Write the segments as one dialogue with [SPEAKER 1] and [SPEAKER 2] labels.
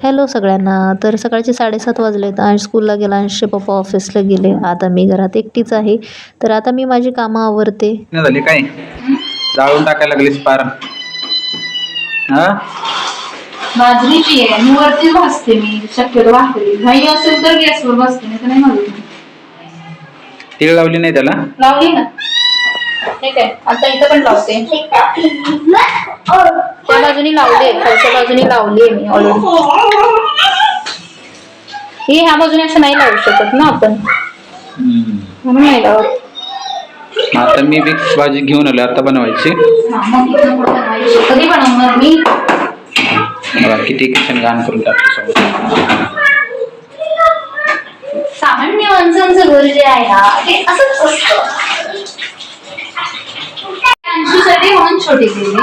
[SPEAKER 1] Hello सगळ्यांना. तर सकाळचे साडेसात वाजलेत. अंश स्कूलला गेला अंशचे पप्पा ऑफिसला गेले. आता मी घरात एकटीच आहे. तर आता मी माझी कामं आवरते.
[SPEAKER 2] नाही झाली काय? जाळून टाकायला लागलीस पार. हा?
[SPEAKER 3] बाजरीची आहे. आणि वरती भाजते मी. शक्यतो भाकरी. घाई असेल तर गॅसवर भाजते नाही तर नाही
[SPEAKER 2] तीळ लावली नाही त्याला?
[SPEAKER 3] लावली ना. ठीक आहे. आता इथं पण लावते. त्या बाजूनी लावले खालच्या बाजूनी लावली मी ऑलरेडी ही ह्या बाजूने असं नाही लावू शकत ना आपण. म्हणून नाही लावत.
[SPEAKER 2] आता मी मिक्स भाजी घेऊन आलो. आता बनवायची.
[SPEAKER 3] कधी बनवणार मी?
[SPEAKER 2] बघा किती किचन घाण करून टाकतो
[SPEAKER 3] सामान्य माणसांचं घर जे आहे ना ते असंच असतं. अंशूसाठी म्हणून छोटी केली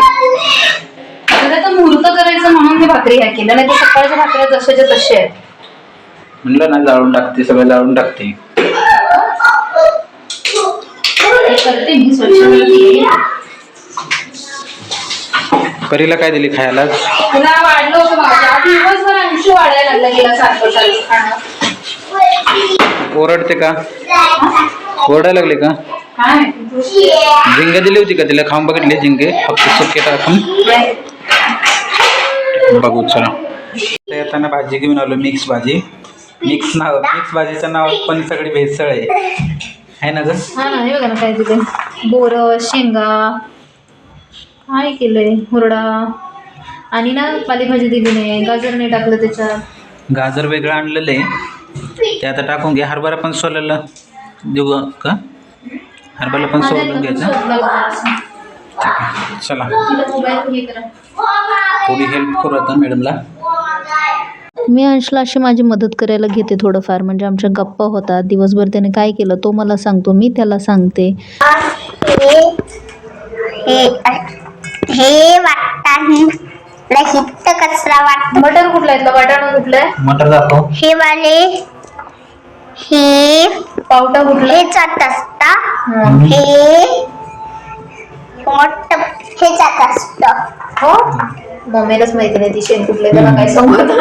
[SPEAKER 3] तर आता मुहूर्त करायचं म्हणून मी भाकरी ह्या केल्या नाही तर सकाळच्या भाकऱ्या जशाच्या तशा आहेत.
[SPEAKER 2] म्हणलं ना जाळून टाकते सगळं जाळून टाकते.
[SPEAKER 3] हे करते मी स्वच्छ करते.
[SPEAKER 2] परीला काय दिली खायला?
[SPEAKER 3] तिला वाढलं होतं माझ्या आधी दिवसभर अंशू वाढायला लागला गेला सारखं सारखं खाणं.
[SPEAKER 2] ओरडते का? ओरडायला लागले का? झिंगे दिली होती का? तिला खाऊन बघितले झिंगे. फक्त सुके टाकून बघू चला. येताना भाजी घेऊन आलो मिक्स भाजी. मिक्स नाव मिक्स भाजीचं नाव पण सगळी भेसळ आहे. आहे ना ग?
[SPEAKER 3] हा ना हे बघा ना काय दिले बोर शेंगा. काय केलंय? हुरडा. आणि ना पालेभाजी दिली नाही. गाजर नाही टाकलं त्याच्यात.
[SPEAKER 2] गाजर वेगळं आणलेलं आहे. ते आता टाकून घे. हरभरा पण सोलायला देऊ का? हरभरा पण सोलून घ्यायचं. चला. थोडी हेल्प करू आता मॅडमला
[SPEAKER 1] मी अंशला अशी माझी मदत करायला घेते थोडंफार. म्हणजे आमच्या गप्पा होतात. दिवसभर त्याने काय केलं तो मला सांगतो. मी त्याला सांगते.
[SPEAKER 4] हे हे कचरा
[SPEAKER 3] बटर कुठला आहे? वाटाणा कुठला
[SPEAKER 2] मटर जातो.
[SPEAKER 4] हे वाले हे
[SPEAKER 3] पावटा कुठला?
[SPEAKER 4] हे जात असता
[SPEAKER 3] हं.
[SPEAKER 4] हे मोठ. हे असत
[SPEAKER 3] हो? मम्मीलाच माहिती नाही ती शेण कुठले त्याला काय सांगत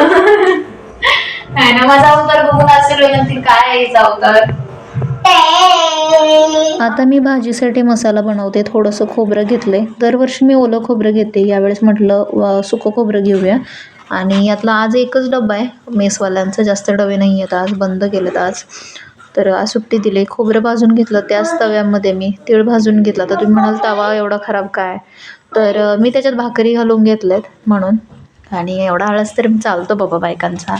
[SPEAKER 3] काय ना माझा अवतार बघून असेल नंतर काय आहे हिचा अवतार?
[SPEAKER 1] आता मी भाजीसाठी मसाला बनवते थोडंसं खोबरं घेतलं आहे दरवर्षी मी ओलं खोबरं घेते यावेळेस म्हटलं सुकं खोबरं घेऊया. आणि यातला आज एकच डब्बा आहे. मेसवाल्यांचं जास्त डबे नाही आहेत आज बंद केलेत आज. तर आज सुट्टी दिली. खोबरं भाजून घेतलं त्याच तव्यामध्ये मी तीळ भाजून घेतला. तर तुम्ही म्हणाल तवा एवढा खराब काय? तर मी त्याच्यात भाकरी घालून घेतल्यात म्हणून. आणि एवढा आळस तरी चालतो बाबा बायकांचा.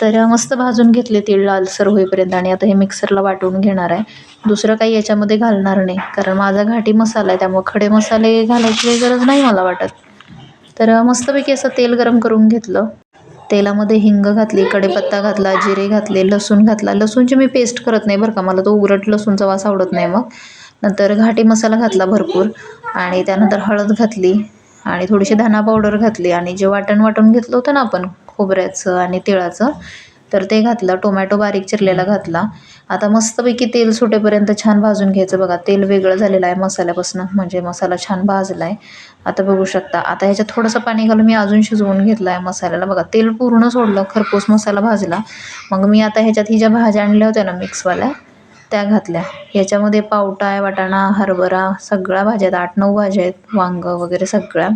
[SPEAKER 1] तर मस्त भाजून घेतले तीळ लालसर होईपर्यंत. आणि आता हे मिक्सरला वाटून घेणार आहे. दुसरं काही याच्यामध्ये घालणार नाही. कारण माझा घाटी मसाला आहे त्यामुळे खडे मसाले घालायची गरज नाही मला वाटत. तर मस्तपैकी असं तेल गरम करून घेतलं. तेलामध्ये हिंग घातली कढीपत्ता घातला जिरे घातले लसूण घातला. लसूणची मी पेस्ट करत नाही बरं का मला तो उघडट लसूणचा वास आवडत नाही मग. नंतर घाटी मसाला घातला भरपूर आणि त्यानंतर हळद घातली आणि थोडीशी धना पावडर घातली आणि जे वाटण वाटून घेतलं होतं ना आपण खोबऱ्याचं आणि तिळाचं तर ते घातलं टोमॅटो बारीक चिरलेला घातला. आता मस्तपैकी तेल सुटेपर्यंत छान भाजून घ्यायचं बघा. तेल वेगळं झालेलं आहे मसाल्यापासून म्हणजे मसाला छान भाजला आहे आता बघू शकता. आता ह्याच्यात थोडंसं पाणी घालून मी अजून शिजवून घेतलं आहे मसाल्याला. बघा तेल पूर्ण सोडलं खरपूस मसाला भाजला. मग मी आता ह्याच्यात ही ज्या भाज्या आणल्या होत्या ना मिक्सवाल्या त्या घातल्या. ह्याच्यामध्ये पावटा आहे वाटाणा हरभरा सगळ्या भाज्या आहेत. आठ नऊ भाज्या आहेत वांगं वगैरे सगळ्या.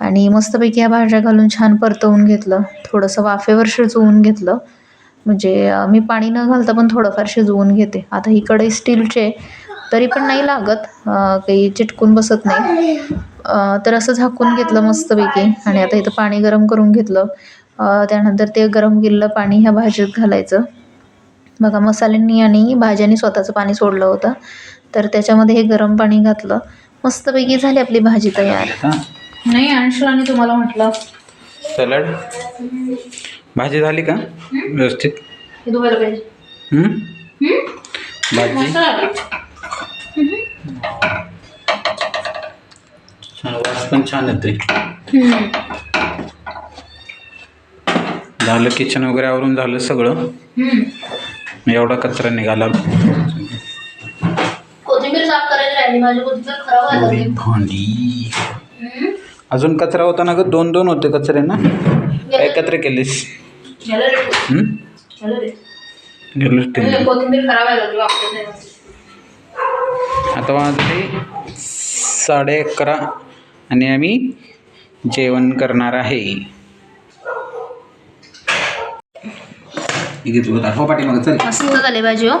[SPEAKER 1] आणि मस्तपैकी या भाज्या घालून छान परतवून घेतलं. थोडंसं वाफेवर शिजवून घेतलं. म्हणजे मी पाणी न घालता पण थोडंफार शिजवून घेते. आता ही कढई स्टीलची आहे तरी पण नाही लागत. काही चिटकून बसत नाही. तर असं झाकून घेतलं मस्तपैकी. आणि आता इथं पाणी गरम करून घेतलं. त्यानंतर ते गरम केलेलं पाणी ह्या भाजीत घालायचं. बघा मसाल्यांनी आणि भाज्यांनी स्वतःचं पाणी सोडलं होतं. तर त्याच्यामध्ये हे गरम पाणी घातलं. मस्तपैकी झाली आपली भाजी तयार.
[SPEAKER 3] नाही अंशुलाने तुम्हाला म्हटलं.
[SPEAKER 2] सॅलड? भाजी झाली का? व्यवस्थित.
[SPEAKER 3] हे धुवायला पाहिजे?
[SPEAKER 2] भाजी. छान वास पण छान येते. झालं किचन वगैरे आवरून झालं सगळं.
[SPEAKER 3] हम्म.
[SPEAKER 2] एवढा कचरा निघाला.
[SPEAKER 3] कोथिंबीर साफ करायची राहिली माझी कोथिंबीर खराब व्हायला
[SPEAKER 2] एवढी
[SPEAKER 3] लागली
[SPEAKER 2] भांडी. अजून कचरा होता ना ग? दोन दोन होते कचरे ना? एकत्र केलेस. हं? गेलोच
[SPEAKER 3] कोथिंबीर खराब आहे वापरत नाही.
[SPEAKER 2] आता वाजले साडे अकरा आणि आम्ही जेवण करणार आहे. हो पाठीमागं चल.
[SPEAKER 3] मस्त झाली भाजी हो.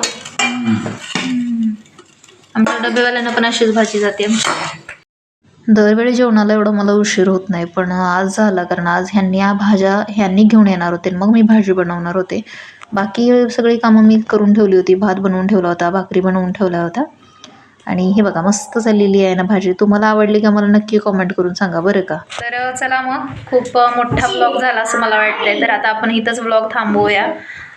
[SPEAKER 3] आमच्या डबेवाल्यांना पण अशीच भाजी जाते.
[SPEAKER 1] दरवेळी जेवणाला एवढं मला उशीर होत नाही पण आज झाला कारण आज ह्यांनी या भाज्या ह्यांनी घेऊन येणार होते मग मी भाजी बनवणार होते. बाकी सगळी कामं मी करून ठेवली होती भात बनवून ठेवला होता भाकरी बनवून ठेवल्या होत्या. आणि हे बघा मस्त झालेली आहे ना भाजी. तुम्हाला आवडली का मला नक्की कॉमेंट करून सांगा बरं का?
[SPEAKER 3] तर चला मग खूप मोठा ब्लॉग झाला असं मला वाटतंय. तर आता आपण इथंच ब्लॉग थांबवूया.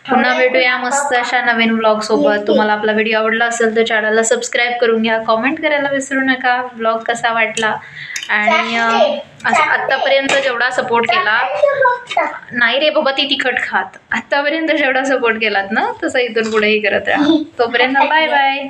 [SPEAKER 3] पुन्हा भेटूया मस्त अशा नवीन ब्लॉग सोबत. तुम्हाला आपला व्हिडिओ आवडला असेल तर चॅनलला सबस्क्राईब करून घ्या. कॉमेंट करायला विसरू नका. ब्लॉग कसा वाटला? आणि असं आत्तापर्यंत जेवढा सपोर्ट केला नाही रे बाबा ती तिखट खात. आत्तापर्यंत जेवढा सपोर्ट केलात ना तसं इथून पुढेही करत राहा. तोपर्यंत बाय बाय